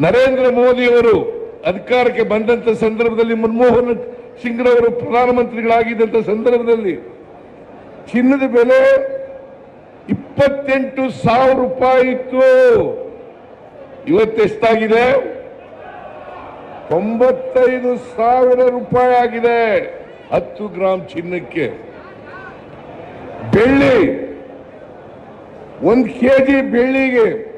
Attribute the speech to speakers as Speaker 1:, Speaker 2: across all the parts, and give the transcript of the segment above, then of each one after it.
Speaker 1: ನರೇಂದ್ರ ಮೋದಿಯವರು ಅಧಿಕಾರಕ್ಕೆ ಬಂದಂತ ಸಂದರ್ಭದಲ್ಲಿ ಮನಮೋಹನ್ ಸಿಂಗ್ರವರು ಪ್ರಧಾನಮಂತ್ರಿಗಳಾಗಿದ್ದಂತ ಸಂದರ್ಭದಲ್ಲಿ ಚಿನ್ನದ ಬೆಲೆ ಇಪ್ಪತ್ತೆಂಟು ಸಾವಿರ ರೂಪಾಯಿ ಇತ್ತು. ಇವತ್ತೆಷ್ಟಾಗಿದೆ ತೊಂಬತ್ತೈದು ಸಾವಿರ ರೂಪಾಯಿ ಆಗಿದೆ. ಹತ್ತು ಗ್ರಾಮ್ ಚಿನ್ನಕ್ಕೆ. ಬೆಳ್ಳಿ, ಒಂದು ಕೆಜಿ ಬೆಳ್ಳಿಗೆ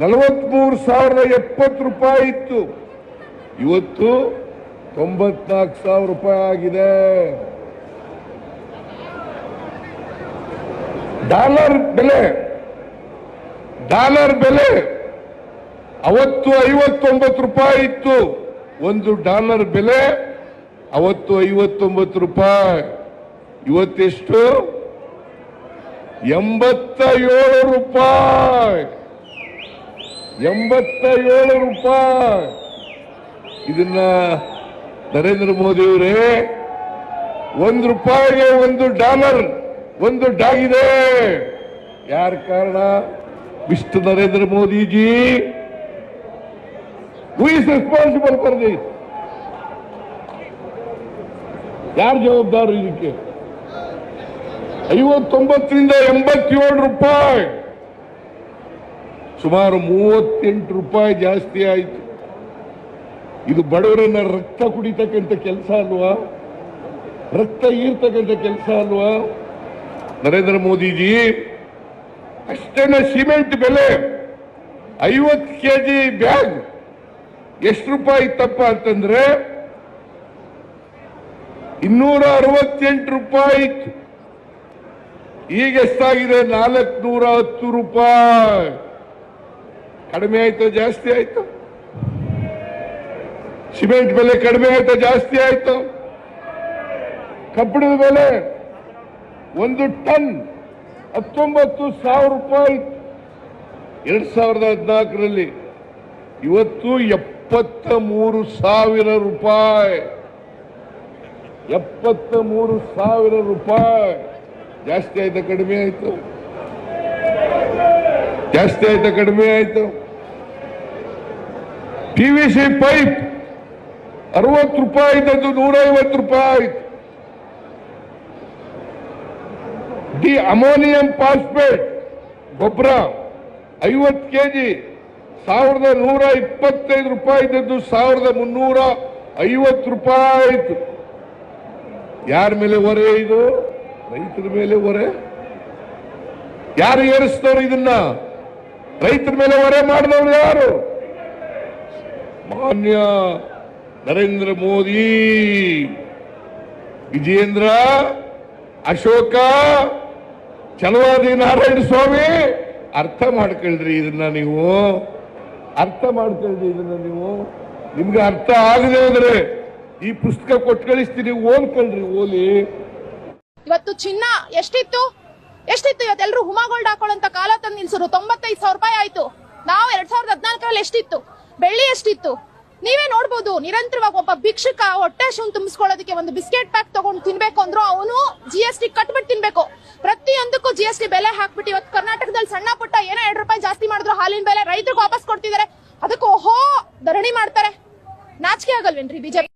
Speaker 1: ನಲವತ್ಮೂರು ಸಾವಿರದ ಎಪ್ಪತ್ತು ರೂಪಾಯಿ ಇತ್ತು. ಇವತ್ತು ತೊಂಬತ್ನಾಲ್ಕು ಸಾವಿರ ರೂಪಾಯಿ ಆಗಿದೆ. ಡಾಲರ್ ಬೆಲೆ ಡಾಲರ್ ಬೆಲೆ ಅವತ್ತು ಐವತ್ತೊಂಬತ್ತು ರೂಪಾಯಿ ಇತ್ತು. ಒಂದು ಡಾಲರ್ ಬೆಲೆ ಅವತ್ತು ಐವತ್ತೊಂಬತ್ತು ರೂಪಾಯಿ. ಇವತ್ತೆಷ್ಟು? ಎಂಬತ್ತ ಏಳು ರೂಪಾಯಿ. ಎಂಬತ್ತ ಏಳು ರೂಪಾಯಿ. ಇದನ್ನ ನರೇಂದ್ರ ಮೋದಿ ಅವರೇ, ಒಂದು ರೂಪಾಯಿಗೆ ಒಂದು ಡಾಲರ್, ಒಂದು ಡಾಗಿದೆ ಯಾರ ಕಾರಣ? Mister Narendra Modiji. Is responsible for this ಯಾರು ಜವಾಬ್ದಾರರು ಇದಕ್ಕೆ? ಐವತ್ತೊಂಬತ್ತರಿಂದ ಎಂಬತ್ತೇಳು ರೂಪಾಯಿ. ಸುಮಾರು ಮೂವತ್ತೆಂಟು ರೂಪಾಯಿ ಜಾಸ್ತಿ ಆಯಿತು. ಇದು ಬಡವರನ್ನ ರಕ್ತ ಕುಡಿತಕ್ಕಂಥ ಕೆಲಸ ಅಲ್ವಾ? ರಕ್ತ ಈರ್ತಕ್ಕಂಥ ಕೆಲಸ ಅಲ್ವಾ? ನರೇಂದ್ರ ಮೋದಿಜಿ ಅಷ್ಟೇನೆ ಸಿಮೆಂಟ್ ಬೆಲೆ, ಐವತ್ತು ಕೆ ಜಿ ಬ್ಯಾಗ್, ಎಷ್ಟು ರೂಪಾಯಿ ಇತ್ತಪ್ಪ ಅಂತಂದ್ರೆ ಇನ್ನೂರ ಅರವತ್ತೆಂಟು ರೂಪಾಯಿ ಇತ್ತು ಈಗ ಎಷ್ಟಾಗಿದೆ? ನಾಲ್ಕುನೂರ ಹತ್ತು ರೂಪಾಯಿ. ಕಡಿಮೆ ಆಯ್ತು, ಜಾಸ್ತಿ ಆಯ್ತು. ಸಿಮೆಂಟ್ ಬೆಲೆ ಕಡಿಮೆ ಆಯ್ತು, ಜಾಸ್ತಿ ಆಯ್ತು. ಕಬ್ಬಿಣದ ಬೆಲೆ ಒಂದು ಟನ್ ಹತ್ತೊಂಬತ್ತು ಸಾವಿರ ರೂಪಾಯಿ. ಎರಡ್ ಸಾವಿರದ ಹದಿನಾಲ್ಕರಲ್ಲಿ ಇವತ್ತು ಎಪ್ಪತ್ತ ಮೂರು ಸಾವಿರ ರೂಪಾಯಿ. ಎಪ್ಪತ್ತ ಮೂರು ಸಾವಿರ ರೂಪಾಯಿ. ಜಾಸ್ತಿ ಆಯ್ತಾ, ಕಡಿಮೆ ಆಯ್ತು? ಜಾಸ್ತಿ ಆಯ್ತಾ, ಕಡಿಮೆ ಆಯ್ತು? P V C pipe. ಅರವತ್ತು ರೂಪಾಯಿ ಇದ್ದದ್ದು ನೂರೈವತ್ತು ರೂಪಾಯಿ. ಡಿ ಅಮೋನಿಯಂ ಫಾಸ್ಫೇಟ್, ಗೊಬ್ಬರ, ಐವತ್ತು ಕೆ ಜಿ ಸಾವಿರದ ನೂರ ಇಪ್ಪತ್ತೈದು ರೂಪಾಯಿ ಇದ್ದದ್ದು ಸಾವಿರದ ಮುನ್ನೂರ ಐವತ್ತು ರೂಪಾಯಿ. ಆಯಿತು ಯಾರ ಮೇಲೆ ಹೊರೆ ಇದು? ರೈತರ ಮೇಲೆ ಹೊರೆ? ಯಾರು ಏರಿಸ್ತವ್ರು ಇದನ್ನ? ರೈತರ ಮೇಲೆ ಹೊರೆ ಮಾಡಿದವರು ಯಾರು? ಮಾನ್ಯ ನರೇಂದ್ರ ಮೋದಿ ವಿಜೇಂದ್ರ ಅಶೋಕ ಚಲವಾದಿ ನಾರಾಯಣ ಸ್ವಾಮಿ, ಅರ್ಥ ಮಾಡ್ಕೊಳ್ರಿ ಇದನ್ನ ನೀವು. ಅರ್ಥ ಮಾಡ್ಕೊಳ್ರಿ ಇದನ್ನ ನೀವು. ನಿಮ್ಗೆ ಅರ್ಥ ಆಗದೆ ಅಂದ್ರೆ ಈ ಪುಸ್ತಕ ಕೊಟ್ಟು ಕಳಿಸ್ತೀನಿ ಓದ್ಕೊಳ್ರಿ ಓಲಿ
Speaker 2: ಇವತ್ತು ಚಿನ್ನ ಎಷ್ಟಿತ್ತು? ಎಷ್ಟಿತ್ತು ಇವತ್ತೆಲ್ಲರೂ ಎಲ್ಲರೂ ಗೋಲ್ಡ್ ಹಾಕೊಳ್ಳೋಂತ ಕಾಲ ತಂದು ನಿಲ್ಸರು ತೊಂಬತ್ತೈದು ಸಾವಿರ ರೂಪಾಯಿ ಆಯ್ತು. ನಾವು ಎರಡ್ ಸಾವಿರದ ಹದಿನಾಲ್ಕರಲ್ಲಿ ಎಷ್ಟಿತ್ತು? ಬೆಳ್ಳಿ ಎಷ್ಟಿತ್ತು? ನೀವೇ ನೋಡ್ಬೋದು, ನಿರಂತರವಾಗಿ ಒಬ್ಬ ಭಿಕ್ಷಕ ಹೊಟ್ಟೆ ಶೂನ್ ತುಂಬಿಸ್ಕೊಳ್ಳೋದಕ್ಕೆ ಒಂದು ಬಿಸ್ಕೆಟ್ ಪ್ಯಾಕ್ ತಗೊಂಡು ತಿನ್ಬೇಕು ಅಂದ್ರು ಅವನು ಜಿ ಎಸ್ ಟಿ ಕಟ್ಬಿಟ್ಟು ತಿನ್ಬೇಕು. ಪ್ರತಿಯೊಂದಕ್ಕೂ ಜಿ ಎಸ್ ಟಿ ಬೆಲೆ ಹಾಕ್ಬಿಟ್ಟು ಇವತ್ತು ಕರ್ನಾಟಕದಲ್ಲಿ ಸಣ್ಣ ಪುಟ್ಟ ಏನೋ ಎರಡು ರೂಪಾಯಿ ಜಾಸ್ತಿ ಮಾಡಿದ್ರು ಹಾಲಿನ ಬೆಲೆ ರೈತರಿಗೆ ವಾಪಸ್ ಕೊಡ್ತಿದ್ದಾರೆ. ಅದಕ್ಕೆ ಓಹೋ, ಧರಣಿ ಮಾಡ್ತಾರೆ. ನಾಚಿಕೆ ಆಗಲ್ವೇನ್ರಿ ಬಿಜೆಪಿ?